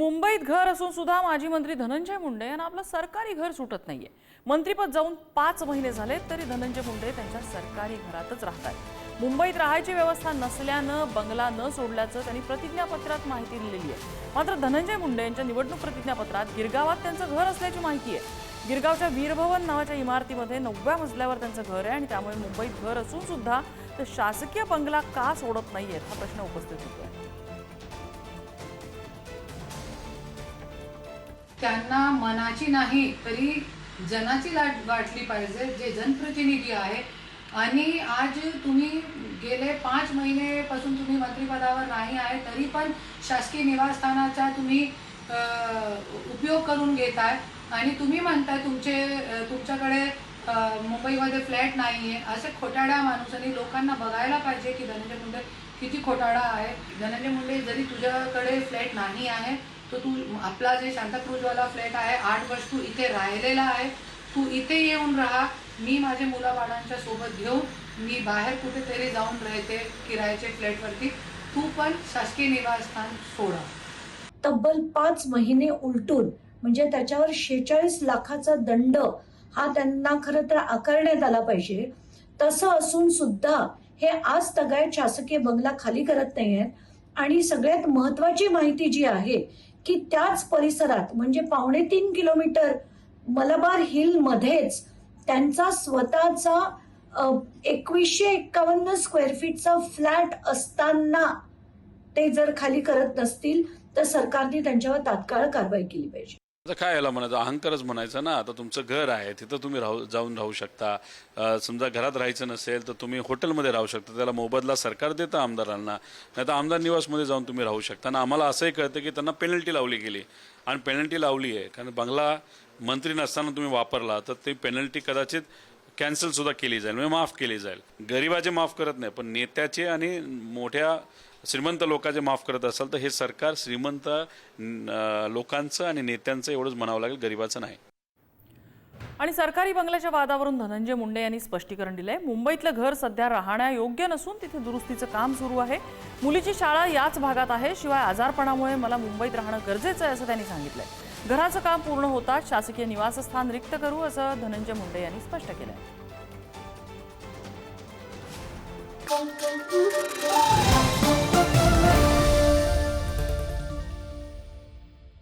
मुंबईत घर असून सुद्धा माजी मंत्री धनंजय मुंडे यांना आपलं सरकारी घर सुटत नाहीये. मंत्रीपद जाऊन पाच महिने झाले तरी धनंजय मुंडे त्यांच्या सरकारी घरातच राहतात. मुंबईत राहायची व्यवस्था नसल्यानं बंगला न सोडल्याचं त्यांनी प्रतिज्ञापत्रात माहिती दिलेली आहे मात्र धनंजय मुंडे यांच्या निवडणूक प्रतिज्ञापत्रात गिरगावात त्यांचं घर असल्याची माहिती आहे गिरगावच्या वीरभवन नावाच्या इमारतीमध्ये नवव्या मजल्यावर त्यांचं घर आहे आणि त्यामुळे मुंबईत घर असून सुद्धा ते शासकीय बंगला का सोडत नाहीयेत हा प्रश्न उपस्थित होतोय. त्यांना मनाची नाही तरी जनाची लाट वाटली पाहिजे जे जनप्रतिनिधी आहे आणि आज तुम्ही गेले पाच महिनेपासून तुम्ही मंत्रिपदावर नाही आहे तरी पण शासकीय निवासस्थानाचा तुम्ही उपयोग करून घेताय. आणि तुम्ही म्हणताय तुमचे तुमच्याकडे मुंबईमध्ये फ्लॅट नाही आहे असे खोटाड्या माणूसांनी लोकांना बघायला पाहिजे की धनंजय मुंडे किती खोटाडा आहे. धनंजय मुंडे जरी तुझ्याकडे फ्लॅट नाही आहे तर तू आपला जे शांताक्रूजवाला फ्लॅट आहे आठ वर्ष तू इथे राहिलेला आहे तू इथे येऊन राहा. मी माझे मुलाबाळांच्या सोबत घेऊन मी बाहेर कुठेतरी जाऊन राहते किरायाचे फ्लॅटवरती. तू पण शासकीय निवासस्थान सोडा. तब्बल पाच महिने उलटून म्हणजे त्याच्यावर शेचाळीस लाखाचा दंड हा त्यांना खरं तर आकारण्यात आला पाहिजे. तसं असून सुद्धा हे आज तगायत शासकीय बंगला खाली करत नाहीयेत. आणि सगळ्यात महत्वाची माहिती जी आहे की त्याच परिसरात म्हणजे पावणे तीन किलोमीटर मलबार हिल मध्येच त्यांचा स्वतःचा एकवीसशे एक्कावन्न स्क्वेअर फीटचा फ्लॅट असताना ते जर खाली करत नसतील तर सरकारने त्यांच्यावर तात्काळ कारवाई केली पाहिजे. आता काय याला म्हणायचं? अहंकारच म्हणायचं ना. आता तुमचं घर आहे तिथं तुम्ही राहू जाऊन राहू शकता. समजा घरात राहायचं नसेल तर तुम्ही हॉटेलमध्ये राहू शकता. त्याला मोबदला सरकार देतं आमदारांना. नाही तर आमदार निवासमध्ये जाऊन तुम्ही राहू शकता. आणि आम्हाला असंही कळतं की त्यांना पेनल्टी लावली गेली. आणि पेनल्टी लावली आहे. कारण बंगला मंत्री नसताना तुम्ही वापरला तर ती पेनल्टी कदाचित कॅन्सल सुद्धा केली जाईल. म्हणजे माफ केली जाईल. गरिबाचे माफ करत नाही पण नेत्याचे आणि मोठ्या श्रीमंत लोकांचे माफ करत असाल तर हे सरकार श्रीमंत लोकांचं आणि नेत्यांचं एवढंच म्हणावं लागेल गरिबाचं नाही. आणि सरकारी बंगल्याच्या वादावरून धनंजय मुंडे यांनी स्पष्टीकरण दिलंय. मुंबईतलं घर सध्या राहण्यायोग्य नसून तिथे दुरुस्तीचं काम सुरू आहे. मुलीची शाळा याच भागात आहे शिवाय आजारपणामुळे मला मुंबईत राहणं गरजेचं आहे असं त्यांनी सांगितलंय. घराचं काम पूर्ण होताच शासकीय निवासस्थान रिक्त करू असं धनंजय मुंडे यांनी स्पष्ट केलंय.